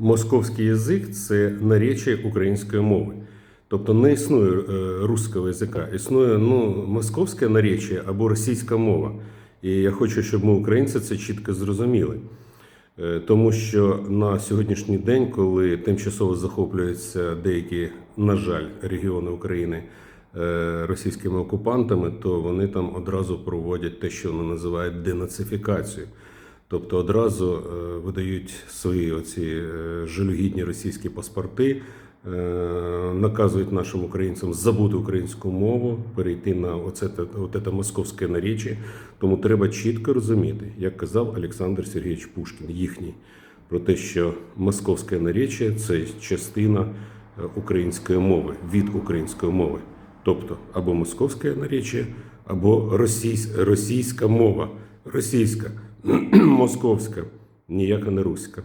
московський язик це наречі української мови. Тобто не існує е, русского язика, існує ну, московське наречі або російська мова. І я хочу, щоб ми, українці, це чітко зрозуміли. Е, Тому що на сьогоднішній день, коли тимчасово захоплюються деякі, на жаль, регіони України е, російськими окупантами, то вони там одразу проводять те, що вони називають денацифікацію. Тобто одразу е, видають свої оці е, жалюгідні російські паспорти, е, наказують нашим українцям забути українську мову, перейти на оце, те- от це московське наріччя. Тому треба чітко розуміти, як казав Олександр Сергійович Пушкін, їхній, про те, що московське наречі це частина української мови, від української мови. Тобто або московське наречі, або російсь, російська мова, російська, московська, ніяка не руська.